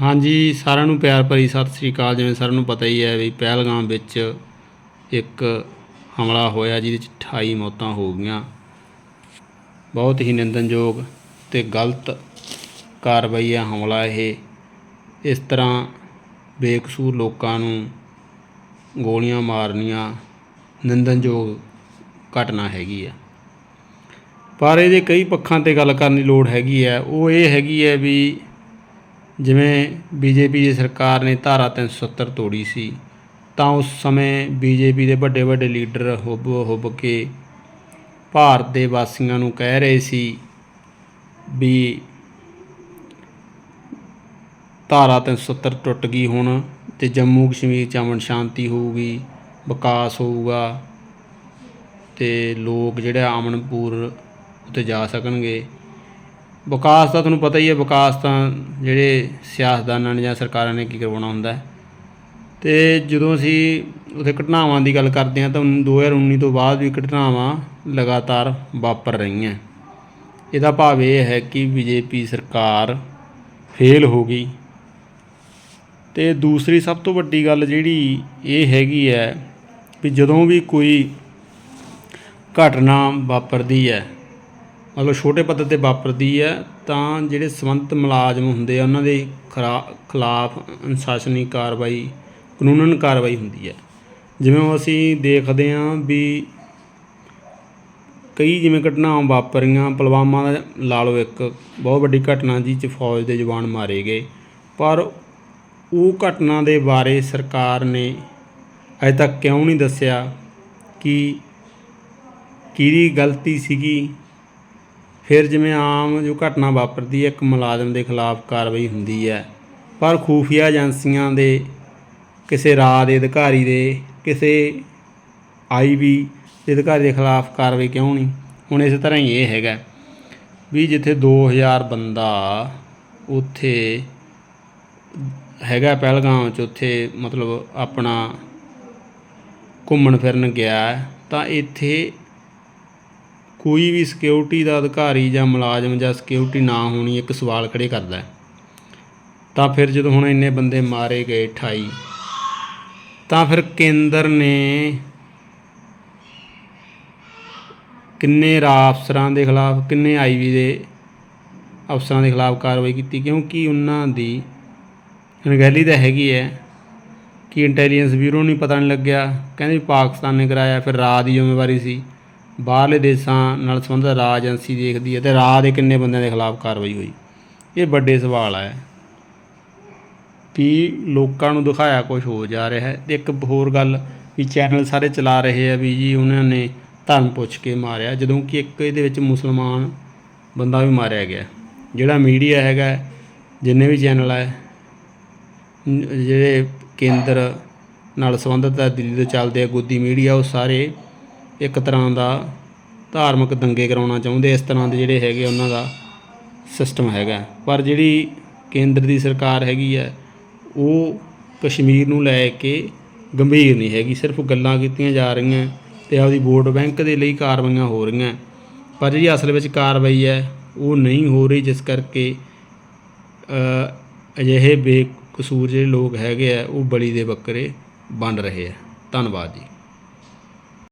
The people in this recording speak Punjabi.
ਹਾਂਜੀ, ਸਾਰਿਆਂ ਨੂੰ ਪਿਆਰ ਭਰੀ ਸਤਿ ਸ੍ਰੀ ਅਕਾਲ। ਜਿਵੇਂ ਸਾਰਿਆਂ ਨੂੰ ਪਤਾ ਹੀ ਹੈ ਵੀ ਪਹਿਲਗਾਮ ਵਿੱਚ ਇੱਕ ਹਮਲਾ ਹੋਇਆ ਜਿਹਦੇ ਚ 28 ਮੌਤਾਂ ਹੋ ਗਈਆਂ। ਬਹੁਤ ਹੀ ਨਿੰਦਨਯੋਗ ਤੇ ਗਲਤ ਕਾਰਵਾਈ ਹੈ ਹਮਲਾ ਇਹ। ਇਸ ਤਰ੍ਹਾਂ ਬੇਕਸੂਰ ਲੋਕਾਂ ਨੂੰ ਗੋਲੀਆਂ ਮਾਰਨੀਆਂ ਨਿੰਦਨਯੋਗ ਘਟਨਾ ਹੈਗੀ ਆ ਪਰ ਇਹਦੇ ਕਈ ਪੱਖਾਂ ਤੇ ਗੱਲ ਕਰਨ ਦੀ ਲੋੜ ਹੈਗੀ ਹੈ। ਉਹ ਇਹ ਹੈਗੀ ਹੈ ਵੀ ਜਿਵੇਂ ਬੀਜੇਪੀ ਦੀ ਸਰਕਾਰ ਨੇ ਧਾਰਾ 370 ਤੋੜੀ ਸੀ, ਤਾਂ ਉਸ ਸਮੇਂ ਬੀਜੇਪੀ ਦੇ ਵੱਡੇ ਵੱਡੇ ਲੀਡਰ ਹੁੱਬ ਹੁੱਬ ਕੇ ਭਾਰਤ ਦੇ ਵਾਸੀਆਂ ਨੂੰ ਕਹਿ ਰਹੇ ਸੀ ਵੀ ਧਾਰਾ 370 ਟੁੱਟ ਗਈ ਹੁਣ ਤੇ ਜੰਮੂ ਕਸ਼ਮੀਰ 'ਚ ਅਮਨ ਸ਼ਾਂਤੀ ਹੋਊਗੀ, ਵਿਕਾਸ ਹੋਊਗਾ ਤੇ ਲੋਕ ਜਿਹੜਾ ਅਮਨਪੂਰ ਉੱਤੇ ਜਾ ਸਕਣਗੇ। ਵਿਕਾਸ ਤਾਂ ਤੁਹਾਨੂੰ ਪਤਾ ਹੀ ਹੈ, ਵਿਕਾਸ ਤਾਂ ਜਿਹੜੇ ਸਿਆਸਤਦਾਨਾਂ ਨੇ ਜਾਂ ਸਰਕਾਰਾਂ ਨੇ ਕੀ ਕਰਵਾਉਣਾ ਹੁੰਦਾ ਹੈ। ਤੇ ਜਦੋਂ ਅਸੀਂ ਉੱਥੇ ਘਟਨਾਵਾਂ ਦੀ ਗੱਲ ਕਰਦੇ ਹਾਂ ਤਾਂ 2019 ਤੋਂ ਬਾਅਦ ਵੀ ਘਟਨਾਵਾਂ ਲਗਾਤਾਰ ਵਾਪਰ ਰਹੀਆਂ। ਇਹਦਾ ਭਾਵ ਇਹ ਹੈ ਕਿ ਬੀਜੇਪੀ ਸਰਕਾਰ ਫੇਲ ਹੋ ਗਈ। ਤੇ ਦੂਸਰੀ ਸਭ ਤੋਂ ਵੱਡੀ ਗੱਲ ਜਿਹੜੀ ਇਹ ਹੈਗੀ ਹੈ ਵੀ ਜਦੋਂ ਵੀ ਕੋਈ ਘਟਨਾ ਵਾਪਰਦੀ ਹੈ ਮਤਲਬ ਛੋਟੇ ਪੱਧਰ ਤੇ ਵਾਪਰਦੀ ਹੈ, ਤਾਂ ਜਿਹੜੇ ਸੰਬੰਧਿਤ ਮੁਲਾਜ਼ਮ ਹੁੰਦੇ ਆ, ਉਹਨਾਂ ਦੇ ਖਰਾ- ਖਿਲਾਫ ਅਨੁਸ਼ਾਸਨੀ ਕਾਰਵਾਈ, ਕਾਨੂੰਨਨ ਕਾਰਵਾਈ ਹੁੰਦੀ ਹੈ। ਜਿਵੇਂ ਅਸੀਂ ਦੇਖਦੇ ਹਾਂ ਵੀ ਕਈ ਜਿਵੇਂ ਘਟਨਾਵਾਂ ਵਾਪਰੀਆਂ, ਪੁਲਵਾਮਾ ਦਾ ਲਾ ਲਓ ਇੱਕ ਬਹੁਤ ਵੱਡੀ ਘਟਨਾ ਜਿਹ 'ਚ ਫੌਜ ਦੇ ਜਵਾਨ ਮਾਰੇ ਗਏ, ਪਰ ਉਹ ਘਟਨਾ ਦੇ ਬਾਰੇ ਸਰਕਾਰ ਨੇ ਅਜੇ ਤੱਕ ਕਿਉਂ ਨਹੀਂ ਦੱਸਿਆ ਕਿ ਕਿਹਦੀ ਗਲਤੀ ਸੀਗੀ ਫਿਰ ਜਿਵੇਂ ਆਮ ਜੋ ਘਟਨਾ ਵਾਪਰਦੀ ਹੈ, ਇੱਕ ਮੁਲਾਜ਼ਮ ਦੇ ਖਿਲਾਫ ਕਾਰਵਾਈ ਹੁੰਦੀ ਹੈ। ਪਰ ਖੂਫੀਆ ਏਜੰਸੀਆਂ ਦੇ, ਕਿਸੇ ਰਾਜ ਦੇ ਅਧਿਕਾਰੀ ਦੇ, ਕਿਸੇ ਆਈਬੀ ਦੇ ਅਧਿਕਾਰੀ ਦੇ ਖਿਲਾਫ ਕਾਰਵਾਈ ਕਿਉਂ ਨਹੀਂ? ਹੁਣ ਇਸੇ ਤਰ੍ਹਾਂ ਹੀ ਇਹ ਹੈਗਾ ਵੀ ਜਿੱਥੇ 2000 ਬੰਦਾ ਉੱਥੇ ਹੈਗਾ ਪਹਿਲਗਾਮ ਚ, ਉੱਥੇ ਮਤਲਬ ਆਪਣਾ ਘੁੰਮਣ ਫਿਰਨ ਗਿਆ, ਤਾਂ ਇੱਥੇ ਕੋਈ ਵੀ ਸਿਕਿਉਰਿਟੀ ਦਾ ਅਧਿਕਾਰੀ ਜਾਂ ਮੁਲਾਜ਼ਮ ਜਾਂ ਸਿਕਿਉਰਿਟੀ ਨਾ ਹੋਣੀ ਇੱਕ ਸਵਾਲ ਖੜੇ ਕਰਦਾ ਹੈ। ਤਾਂ ਫਿਰ ਜਦੋਂ ਹੁਣ ਇੰਨੇ ਬੰਦੇ ਮਾਰੇ ਗਏ 28 ਤਾਂ ਫਿਰ ਕੇਂਦਰ ਨੇ ਕਿੰਨੇ ਰਾ ਅਫਸਰਾਂ ਦੇ ਖਿਲਾਫ, ਕਿੰਨੇ ਆਈਵੀ ਦੇ ਅਫਸਰਾਂ ਦੇ ਖਿਲਾਫ ਕਾਰਵਾਈ ਕੀਤੀ? ਕਿਉਂਕਿ ਉਹਨਾਂ ਦੀ ਅਣਗਹਿਲੀ ਤਾਂ ਹੈਗੀ ਹੈ ਕਿ ਇੰਟੈਲੀਜੈਂਸ ਬਿਊਰੋ ਨੂੰ ਪਤਾ ਨਹੀਂ ਲੱਗਿਆ। ਕਹਿੰਦੇ ਵੀ ਪਾਕਿਸਤਾਨ ਨੇ ਕਰਾਇਆ, ਫਿਰ ਰਾਜ ਦੀ ਜ਼ਿੰਮੇਵਾਰੀ ਸੀ। ਬਾਹਰਲੇ ਦੇਸ਼ਾਂ ਨਾਲ ਸੰਬੰਧਿਤ ਰਾਜ ਏਜੰਸੀ ਦੇਖਦੀ ਹੈ ਤੇ ਰਾਜ ਦੇ ਕਿੰਨੇ ਬੰਦਿਆਂ ਦੇ ਖਿਲਾਫ ਕਾਰਵਾਈ ਹੋਈ। ਇਹ ਵੱਡੇ ਸਵਾਲ ਹੈ ਵੀ ਲੋਕਾਂ ਨੂੰ ਦਿਖਾਇਆ ਕੁਝ ਹੋ ਜਾ ਰਿਹਾ ਹੈ। ਤੇ ਇੱਕ ਹੋਰ ਗੱਲ ਵੀ ਚੈਨਲ ਸਾਰੇ ਚਲਾ ਰਹੇ ਆ ਵੀ ਜੀ, ਉਹਨਾਂ ਨੇ ਧਰਮ ਪੁੱਛ ਕੇ ਮਾਰਿਆ, ਜਦੋਂ ਕਿ ਇੱਕ ਇਹਦੇ ਵਿੱਚ ਮੁਸਲਮਾਨ ਬੰਦਾ ਵੀ ਮਾਰਿਆ ਗਿਆ। ਜਿਹੜਾ ਮੀਡੀਆ ਹੈਗਾ, ਜਿੰਨੇ ਵੀ ਚੈਨਲ ਹੈ ਜਿਹੜੇ ਕੇਂਦਰ ਨਾਲ ਸੰਬੰਧਿਤ ਹੈ ਦਿੱਲੀ ਤੋਂ ਚੱਲਦੇ ਆ, ਗੋਦੀ ਮੀਡੀਆ, ਉਹ ਸਾਰੇ ਇੱਕ ਤਰ੍ਹਾਂ ਦਾ ਧਾਰਮਿਕ ਦੰਗੇ ਕਰਾਉਣਾ ਚਾਹੁੰਦੇ, ਇਸ ਤਰ੍ਹਾਂ ਦੇ ਜਿਹੜੇ ਹੈਗੇ ਉਹਨਾਂ ਦਾ ਸਿਸਟਮ ਹੈਗਾ। ਪਰ ਜਿਹੜੀ ਕੇਂਦਰ ਦੀ ਸਰਕਾਰ ਹੈਗੀ ਹੈ ਉਹ ਕਸ਼ਮੀਰ ਨੂੰ ਲੈ ਕੇ ਗੰਭੀਰ ਨਹੀਂ ਹੈਗੀ। ਸਿਰਫ ਗੱਲਾਂ ਕੀਤੀਆਂ ਜਾ ਰਹੀਆਂ ਤੇ ਆਪਦੀ ਵੋਟ ਬੈਂਕ ਦੇ ਲਈ ਕਾਰਵਾਈਆਂ ਹੋ ਰਹੀਆਂ। ਪਰ ਜਿਹੜੀ ਅਸਲ ਵਿੱਚ ਕਾਰਵਾਈ ਹੈ, ਉਹ ਨਹੀਂ ਹੋ ਰਹੀ, ਜਿਸ ਕਰਕੇ ਅਜਿਹੇ ਬੇਕਸੂਰ ਜਿਹੜੇ ਲੋਕ ਹੈਗੇ ਆ, ਉਹ ਬਲੀ ਦੇ ਬੱਕਰੇ ਬਣ ਰਹੇ ਆ। ਧੰਨਵਾਦ ਜੀ।